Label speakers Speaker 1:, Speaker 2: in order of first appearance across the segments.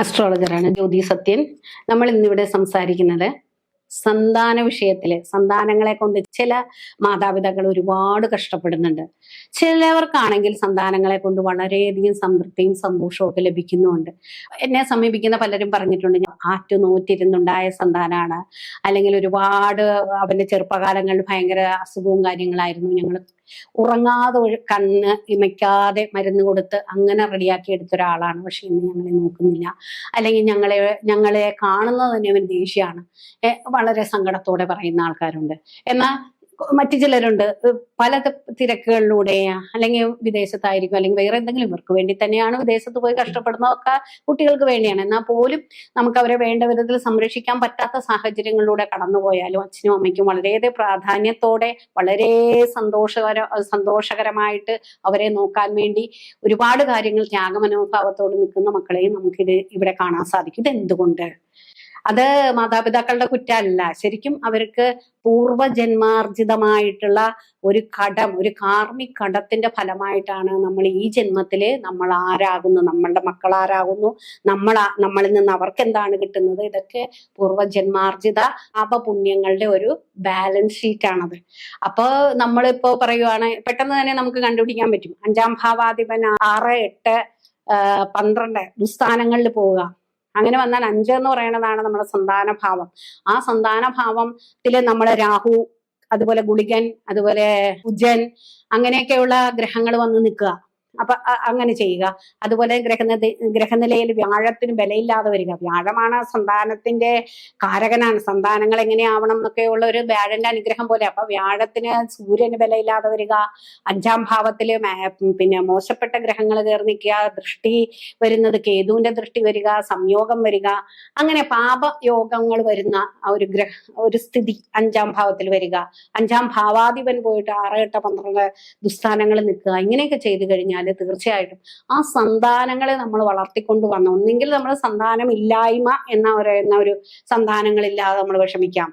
Speaker 1: അസ്ട്രോളജറാണ് ജ്യോതി സത്യൻ. നമ്മൾ ഇന്നിവിടെ സംസാരിക്കുന്നത് സന്താന വിഷയത്തിൽ സന്താനങ്ങളെ കൊണ്ട് ചില മാതാപിതാക്കൾ ഒരുപാട് കഷ്ടപ്പെടുന്നുണ്ട്. ചിലവർക്കാണെങ്കിൽ സന്താനങ്ങളെ കൊണ്ട് വളരെയധികം സംതൃപ്തിയും സന്തോഷവും ഒക്കെ എന്നെ സമീപിക്കുന്ന പലരും പറഞ്ഞിട്ടുണ്ട് ഞാൻ ആറ്റു നോറ്റിരുന്നുണ്ടായ സന്താനമാണ് അല്ലെങ്കിൽ ഒരുപാട് അവന്റെ ചെറുപ്പകാലങ്ങളിൽ ഭയങ്കര അസുഖവും കാര്യങ്ങളായിരുന്നു. ഞങ്ങൾ ഉറങ്ങാതെ കണ്ണ് ഇമയ്ക്കാതെ മരുന്ന് കൊടുത്ത് അങ്ങനെ റെഡിയാക്കി എടുത്ത ഒരാളാണ്. പക്ഷെ ഇന്ന് ഞങ്ങളെ നോക്കുന്നില്ല. അല്ലെങ്കിൽ ഞങ്ങളെ ഞങ്ങളെ കാണുന്നത് തന്നെ അവൻ ദേഷ്യമാണ്. വളരെ സങ്കടത്തോടെ പറയുന്ന ആൾക്കാരുണ്ട്. എന്നാൽ മറ്റു ചിലരുണ്ട്. പല തിരക്കുകളിലൂടെ അല്ലെങ്കിൽ വിദേശത്തായിരിക്കും അല്ലെങ്കിൽ വേറെ എന്തെങ്കിലും ഇവർക്ക് വേണ്ടി തന്നെയാണ് വിദേശത്ത് പോയി കഷ്ടപ്പെടുന്നതൊക്കെ കുട്ടികൾക്ക് വേണ്ടിയാണ്. എന്നാൽ പോലും നമുക്ക് അവരെ വേണ്ട വിധത്തിൽ സംരക്ഷിക്കാൻ പറ്റാത്ത സാഹചര്യങ്ങളിലൂടെ കടന്നുപോയാലും അച്ഛനും അമ്മയ്ക്കും വളരെയേറെ പ്രാധാന്യത്തോടെ വളരെ സന്തോഷകര സന്തോഷകരമായിട്ട് അവരെ നോക്കാൻ വേണ്ടി ഒരുപാട് കാര്യങ്ങൾ ത്യാഗമനോഭാവത്തോട് നിൽക്കുന്ന മക്കളെയും നമുക്കിത് ഇവിടെ കാണാൻ സാധിക്കും. ഇത് എന്തുകൊണ്ട് അത് മാതാപിതാക്കളുടെ കുറ്റമല്ല. ശരിക്കും അവർക്ക് പൂർവജന്മാർജിതമായിട്ടുള്ള ഒരു കടം ഒരു കാർമിക് കടത്തിന്റെ ഫലമായിട്ടാണ് നമ്മൾ ഈ ജന്മത്തിൽ നമ്മൾ ആരാകുന്നു നമ്മളുടെ മക്കൾ ആരാകുന്നു നമ്മൾ നമ്മളിൽ നിന്ന് അവർക്ക് എന്താണ് കിട്ടുന്നത്? ഇതൊക്കെ പൂർവജന്മാർജിത പാപപുണ്യങ്ങളുടെ ഒരു ബാലൻസ് ഷീറ്റ് ആണത്. അപ്പൊ നമ്മളിപ്പോ പറയുവാണ് പെട്ടെന്ന് തന്നെ നമുക്ക് കണ്ടുപിടിക്കാൻ പറ്റും. അഞ്ചാം ഭാവാധിപൻ ആറ് എട്ട് പന്ത്രണ്ട് ദുസ്ഥാനങ്ങളിൽ പോവുക. അങ്ങനെ വന്നാൽ അഞ്ച് എന്ന് പറയുന്നതാണ് നമ്മുടെ സന്താന ഭാവം ആ സന്താന ഭാവത്തിൽ നമ്മുടെ രാഹു അതുപോലെ ഗുളികൻ അതുപോലെ ഉജൻ അങ്ങനെയൊക്കെയുള്ള ഗ്രഹങ്ങൾ വന്ന് നിൽക്കുക. അപ്പൊ അങ്ങനെ ചെയ്യുക. അതുപോലെ ഗ്രഹനില ഗ്രഹനിലയിൽ വ്യാഴത്തിന് ബലയില്ലാതെ വരിക. വ്യാഴമാണ് സന്താനത്തിന്റെ കാരകനാണ്. സന്താനങ്ങൾ എങ്ങനെയാവണം എന്നൊക്കെയുള്ള ഒരു വ്യാഴന്റെ അനുഗ്രഹം പോലെ. അപ്പൊ വ്യാഴത്തിന് സൂര്യന് ബലയില്ലാതെ വരിക. അഞ്ചാം ഭാവത്തിൽ പിന്നെ മോശപ്പെട്ട ഗ്രഹങ്ങൾ കയറി നിൽക്കുക. ദൃഷ്ടി വരുന്നത് കേതുവിന്റെ ദൃഷ്ടി വരിക സംയോഗം വരിക. അങ്ങനെ പാപയോഗങ്ങൾ വരുന്ന ഒരു ഗ്രഹ ഒരു സ്ഥിതി അഞ്ചാം ഭാവത്തിൽ വരിക. അഞ്ചാം ഭാവാധിപൻ പോയിട്ട് ആറ് എട്ട് പന്ത്രണ്ട് ദുസ്ഥാനങ്ങൾ നിൽക്കുക. ഇങ്ങനെയൊക്കെ ചെയ്തു കഴിഞ്ഞാൽ തീർച്ചയായിട്ടും. ആ സന്താനങ്ങളെ നമ്മൾ വളർത്തിക്കൊണ്ട് വന്ന ഒന്നെങ്കിൽ നമ്മൾ സന്താനം ഇല്ലായ്മ എന്ന ഒരു എന്ന ഒരു സന്താനങ്ങളില്ലാതെ നമ്മൾ വിഷമിക്കാം.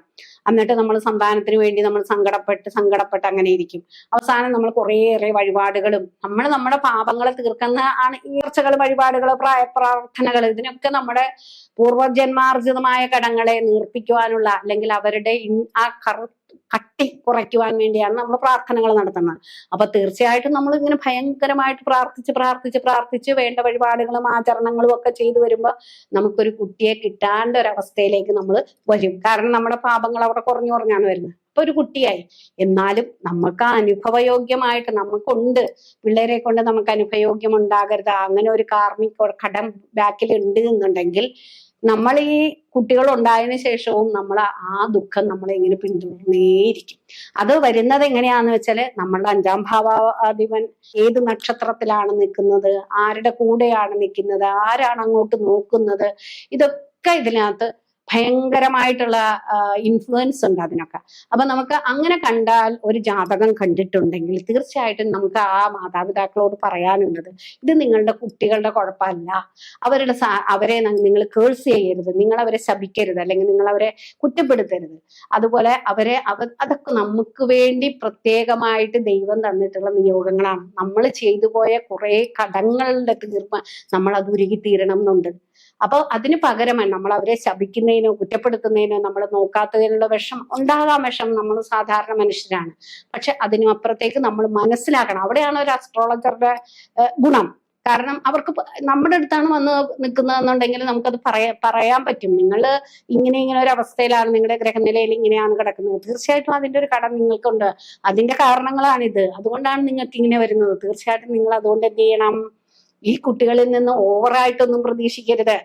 Speaker 1: എന്നിട്ട് നമ്മൾ സന്താനത്തിന് വേണ്ടി നമ്മൾ സങ്കടപ്പെട്ട് സങ്കടപ്പെട്ട് അങ്ങനെ ഇരിക്കും. അവസാനം നമ്മൾ കുറേയേറെ വഴിപാടുകളും നമ്മൾ നമ്മുടെ പാപങ്ങളെ തീർക്കുന്ന ആണ് ഈർച്ചകൾ വഴിപാടുകൾ പ്രായ പ്രാർത്ഥനകൾ ഇതിനൊക്കെ നമ്മുടെ പൂർവജന്മാർജിതമായ കടങ്ങളെ നീർപ്പിക്കുവാനുള്ള അല്ലെങ്കിൽ അവരുടെ ആ കറു കട്ടി കുറയ്ക്കുവാൻ വേണ്ടിയാണ് നമ്മൾ പ്രാർത്ഥനകൾ നടത്തുന്നത്. അപ്പൊ തീർച്ചയായിട്ടും നമ്മൾ ഇങ്ങനെ ഭയങ്കരമായിട്ട് പ്രാർത്ഥിച്ച് പ്രാർത്ഥിച്ച് പ്രാർത്ഥിച്ച് വേണ്ട വഴിപാടുകളും ആചരണങ്ങളും ഒക്കെ ചെയ്തു വരുമ്പോൾ നമുക്കൊരു കുട്ടിയെ കിട്ടാണ്ട ഒരവസ്ഥയിലേക്ക് നമ്മൾ വരും. കാരണം നമ്മുടെ പാപങ്ങൾ അവിടെ കുറഞ്ഞു കുറഞ്ഞാണ് വരുന്നത്. അപ്പൊ ഒരു കുട്ടിയായി. എന്നാലും നമുക്ക് അനുഭവയോഗ്യമായിട്ട് നമുക്കുണ്ട്. പിള്ളേരെ കൊണ്ട് നമുക്ക് അനുഭവയോഗ്യം ഉണ്ടാകരുത് അങ്ങനെ ഒരു കാർമിക കടം ബാക്കിൽ ഉണ്ട് എന്നുണ്ടെങ്കിൽ നമ്മൾ ഈ കുട്ടികൾ ഉണ്ടായതിനു ശേഷവും നമ്മൾ ആ ദുഃഖം നമ്മളെ ഇങ്ങനെ പിന്തുടർന്നേയിരിക്കും. അത് വരുന്നത് എങ്ങനെയാന്ന് വെച്ചാൽ നമ്മളുടെ അഞ്ചാം ഭാവാധിപൻ ഏത് നക്ഷത്രത്തിലാണ് നിൽക്കുന്നത്? ആരുടെ കൂടെയാണ് നിൽക്കുന്നത്? ആരാണ് അങ്ങോട്ട് നോക്കുന്നത്? ഇതൊക്കെ ഇതിനകത്ത് ഭയങ്കരമായിട്ടുള്ള ഇൻഫ്ലുവൻസ് ഉണ്ട് അതിനൊക്കെ. അപ്പൊ നമുക്ക് അങ്ങനെ കണ്ടാൽ ഒരു ജാതകം കണ്ടിട്ടുണ്ടെങ്കിൽ തീർച്ചയായിട്ടും നമുക്ക് ആ മാതാപിതാക്കളോട് പറയാനുള്ളത് ഇത് നിങ്ങളുടെ കുട്ടികളുടെ കുഴപ്പമല്ല. അവരുടെ അവരെ നിങ്ങൾ കേഴ്സ് ചെയ്യരുത് നിങ്ങൾ അവരെ ശപിക്കരുത് അല്ലെങ്കിൽ നിങ്ങൾ അവരെ കുറ്റപ്പെടുത്തരുത്. അതുപോലെ അവരെ അവ അതൊക്കെ നമുക്ക് വേണ്ടി പ്രത്യേകമായിട്ട് ദൈവം തന്നിട്ടുള്ള നിയോഗങ്ങളാണ്. നമ്മൾ ചെയ്തു പോയ കുറെ കടങ്ങളുടെ തീർപ്പ് നമ്മൾ അത് ഉരുകി തീരണം എന്നുണ്ട്. അപ്പൊ അതിന് പകരമാണ് നമ്മൾ അവരെ ശപിക്കുന്നതിനോ കുറ്റപ്പെടുത്തുന്നതിനോ നമ്മൾ നോക്കാത്തതിനുള്ള വിഷം ഉണ്ടാകാം. വിഷം നമ്മൾ സാധാരണ മനുഷ്യരാണ്. പക്ഷെ അതിനും അപ്പുറത്തേക്ക് നമ്മൾ മനസ്സിലാക്കണം. അവിടെയാണ് ഒരു അസ്ട്രോളജറുടെ ഗുണം. കാരണം അവർക്ക് നമ്മുടെ അടുത്താണ് വന്ന് നിൽക്കുന്നതെന്നുണ്ടെങ്കിൽ നമുക്കത് പറയാ പറയാൻ പറ്റും. നിങ്ങൾ ഇങ്ങനെ ഇങ്ങനെ ഒരു അവസ്ഥയിലാണ് നിങ്ങളുടെ ഗ്രഹനിലയിൽ ഇങ്ങനെയാണ് കിടക്കുന്നത്. തീർച്ചയായിട്ടും അതിന്റെ ഒരു കടം നിങ്ങൾക്കുണ്ട്. അതിന്റെ കാരണങ്ങളാണിത്. അതുകൊണ്ടാണ് നിങ്ങൾക്ക് ഇങ്ങനെ വരുന്നത്. തീർച്ചയായിട്ടും നിങ്ങൾ അതുകൊണ്ട് എന്ത് ചെയ്യണം? ഈ കുട്ടികളിൽ നിന്ന് ഓവറായിട്ടൊന്നും പ്രതീക്ഷിക്കരുത്.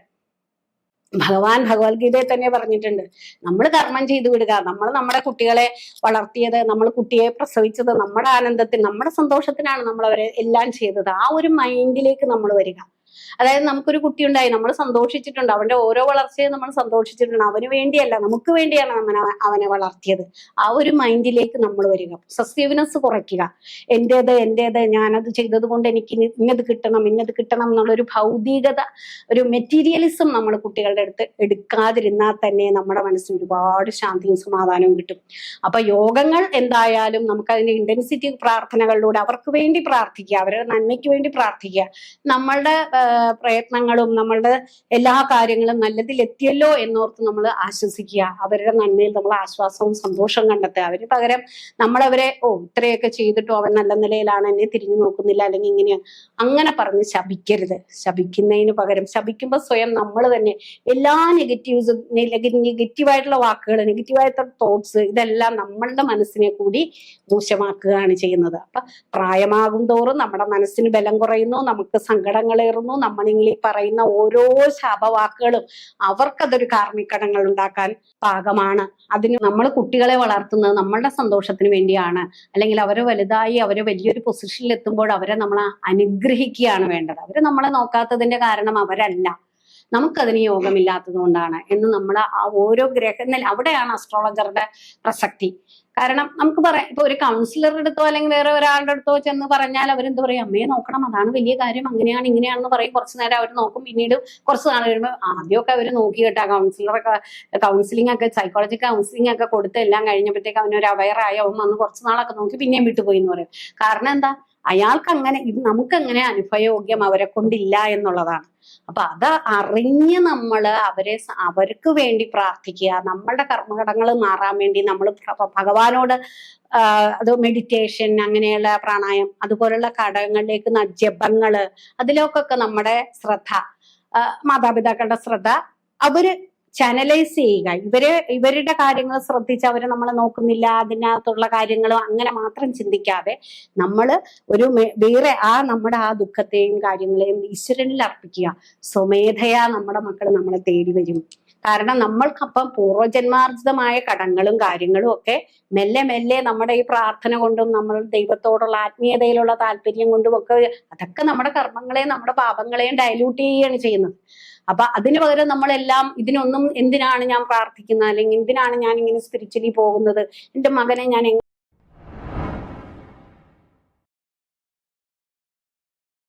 Speaker 1: ഭഗവാൻ ഭഗവത്ഗീതയിൽ തന്നെ പറഞ്ഞിട്ടുണ്ട്. നമ്മൾ കർമ്മം ചെയ്തു വിടുക. നമ്മൾ നമ്മുടെ കുട്ടികളെ വളർത്തിയത് നമ്മൾ കുട്ടിയെ പ്രസവിച്ചത് നമ്മുടെ ആനന്ദത്തിൽ നമ്മുടെ സന്തോഷത്തിനാണ് നമ്മൾ അവരെ എല്ലാം ചെയ്തത്. ആ ഒരു മൈൻഡിലേക്ക് നമ്മൾ വരിക. അതായത് നമുക്കൊരു കുട്ടി ഉണ്ടായി നമ്മൾ സന്തോഷിച്ചിട്ടുണ്ട് അവന്റെ ഓരോ വളർച്ചയും നമ്മൾ സന്തോഷിച്ചിട്ടുണ്ട് അവന് വേണ്ടിയല്ല നമുക്ക് വേണ്ടിയാണ് നമ്മൾ അവനെ വളർത്തിയത്. ആ ഒരു മൈൻഡിലേക്ക് നമ്മൾ വരിക. സസ്യവിനസ് കുറയ്ക്കുക. എന്റേത് എന്റേത് ഞാനത് ചെയ്തത് കൊണ്ട് എനിക്ക് ഇന്നത് കിട്ടണം ഇന്നത് കിട്ടണം എന്നുള്ളൊരു ഭൗതികത ഒരു മെറ്റീരിയലിസം നമ്മൾ കുട്ടികളുടെ അടുത്ത് എടുക്കാതിരുന്നാൽ തന്നെ നമ്മുടെ മനസ്സിന് ഒരുപാട് ശാന്തിയും സമാധാനവും കിട്ടും. അപ്പൊ യോഗങ്ങൾ എന്തായാലും നമുക്ക് അതിന്റെ ഇന്റൻസിറ്റി പ്രാർത്ഥനകളിലൂടെ അവർക്ക് വേണ്ടി പ്രാർത്ഥിക്കുക അവരുടെ നന്മയ്ക്ക് വേണ്ടി പ്രാർത്ഥിക്കുക. നമ്മളുടെ പ്രയത്നങ്ങളും നമ്മളുടെ എല്ലാ കാര്യങ്ങളും നല്ലതിലെത്തിയല്ലോ എന്നോർത്ത് നമ്മൾ ആശ്വസിക്കുക. അവരുടെ നന്മയിൽ നമ്മൾ ആശ്വാസവും സന്തോഷവും കണ്ടെത്തുക. അവർ പകരം നമ്മളവരെ ഓ ഇത്രയൊക്കെ ചെയ്തിട്ടോ അവൻ നല്ല നിലയിലാണ് എന്നെ തിരിഞ്ഞു നോക്കുന്നില്ല അല്ലെങ്കിൽ ഇങ്ങനെയാണ് അങ്ങനെ പറഞ്ഞ് ശപിക്കരുത്. ശപിക്കുന്നതിന് പകരം ശപിക്കുമ്പോൾ സ്വയം നമ്മൾ തന്നെ എല്ലാ നെഗറ്റീവ്സും നെഗറ്റീവായിട്ടുള്ള വാക്കുകൾ നെഗറ്റീവായിട്ടുള്ള തോട്ട്സ് ഇതെല്ലാം നമ്മളുടെ മനസ്സിനെ കൂടി മോശമാക്കുകയാണ് ചെയ്യുന്നത്. അപ്പൊ പ്രായമാകും തോറും നമ്മുടെ മനസ്സിന് ബലം കുറയുന്നു നമുക്ക് സങ്കടങ്ങളേറുന്നു നമ്മളിങ്ങനെ പറയുന്ന ഓരോ ശാപവാക്കുകളും അവർക്കതൊരു കാർമ്മിക്കടങ്ങൾ ഉണ്ടാക്കാൻ പാകമാണ്. അതിന് നമ്മൾ കുട്ടികളെ വളർത്തുന്നത് നമ്മളുടെ സന്തോഷത്തിന് വേണ്ടിയാണ്. അല്ലെങ്കിൽ അവരെ വലുതായി അവരെ വലിയൊരു പൊസിഷനിൽ എത്തുമ്പോൾ അവരെ നമ്മൾ അനുഗ്രഹിക്കുകയാണ് വേണ്ടത്. അവരെ നമ്മളെ നോക്കാത്തതിന്റെ കാരണം അവരല്ല. നമുക്കതിന് യോഗമില്ലാത്തത് കൊണ്ടാണ് എന്ന് നമ്മൾ ആ ഓരോ ഗ്രഹങ്ങൾ അവിടെയാണ് അസ്ട്രോളജറുടെ പ്രസക്തി. കാരണം നമുക്ക് പറയാം ഇപ്പൊ ഒരു കൗൺസിലറുടെ അടുത്തോ അല്ലെങ്കിൽ വേറെ ഒരാളുടെ അടുത്തോ ചെന്ന് പറഞ്ഞാൽ അവരെന്ത് പറയും? അമ്മയെ നോക്കണം അതാണ് വലിയ കാര്യം. അങ്ങനെയാണ് ഇങ്ങനെയാണെന്ന് പറയും. കുറച്ചു നേരം അവർ നോക്കും. പിന്നീട് കുറച്ച് നാൾ കഴിയുമ്പോൾ ആദ്യമൊക്കെ അവർ നോക്കി കേട്ടാ. കൗൺസിലറൊക്കെ കൗൺസിലിംഗ് ഒക്കെ സൈക്കോളജി കൗൺസിലിംഗ് ഒക്കെ കൊടുത്ത് എല്ലാം കഴിഞ്ഞപ്പോഴത്തേക്ക് അവനൊരു അവയറായി അവൻ വന്ന് കുറച്ച് നാളൊക്കെ നോക്കി പിന്നെയും വിട്ടുപോയി എന്ന് പറയും. കാരണം എന്താ? അയാൾക്ക് അങ്ങനെ ഇത് നമുക്ക് നമുക്കങ്ങനെ അനുഭവയോഗ്യം അവരെ കൊണ്ടില്ല എന്നുള്ളതാണ്. അപ്പൊ അത് അറിഞ്ഞ് നമ്മൾ അവരെ അവർക്ക് വേണ്ടി പ്രാർത്ഥിക്കുക നമ്മളുടെ കർമ്മഘടങ്ങൾ മാറാൻ വേണ്ടി നമ്മൾ ഭഗവാനോട് അത് മെഡിറ്റേഷൻ അങ്ങനെയുള്ള പ്രാണായം അതുപോലുള്ള ഘടകങ്ങളിലേക്ക് ജപങ്ങൾ അതിലേക്കൊക്കെ നമ്മുടെ ശ്രദ്ധ മാതാപിതാക്കളുടെ ശ്രദ്ധ അവർ ചാനലൈസ് ചെയ്യുക. ഇവർ ഇവരുടെ കാര്യങ്ങൾ ശ്രദ്ധിച്ച് അവരെ നമ്മളെ നോക്കുന്നില്ല അതിനകത്തുള്ള കാര്യങ്ങളും അങ്ങനെ മാത്രം ചിന്തിക്കാതെ നമ്മൾ ഒരു വേറെ ആ നമ്മുടെ ആ ദുഃഖത്തെയും കാര്യങ്ങളെയും ഈശ്വരനിൽ അർപ്പിക്കുക. സ്വമേധയാ നമ്മുടെ മക്കൾ നമ്മളെ തേടി വരും. കാരണം നമ്മൾക്കപ്പം പൂർവജന്മാർജിതമായ കടങ്ങളും കാര്യങ്ങളും ഒക്കെ മെല്ലെ മെല്ലെ നമ്മുടെ ഈ പ്രാർത്ഥന കൊണ്ടും നമ്മൾ ദൈവത്തോടുള്ള ആത്മീയതയിലുള്ള താല്പര്യം കൊണ്ടും ഒക്കെ അതൊക്കെ നമ്മുടെ കർമ്മങ്ങളെയും നമ്മുടെ പാപങ്ങളെയും ഡയലൂട്ട് ചെയ്യുകയാണ് ചെയ്യുന്നത്. അപ്പൊ അതിന് പകരം നമ്മളെല്ലാം ഇതിനൊന്നും എന്തിനാണ് ഞാൻ പ്രാർത്ഥിക്കുന്നത്? അല്ലെങ്കിൽ എന്തിനാണ് ഞാൻ ഇങ്ങനെ സ്പിരിച്വലി പോകുന്നത്? എന്റെ മകനെ ഞാൻ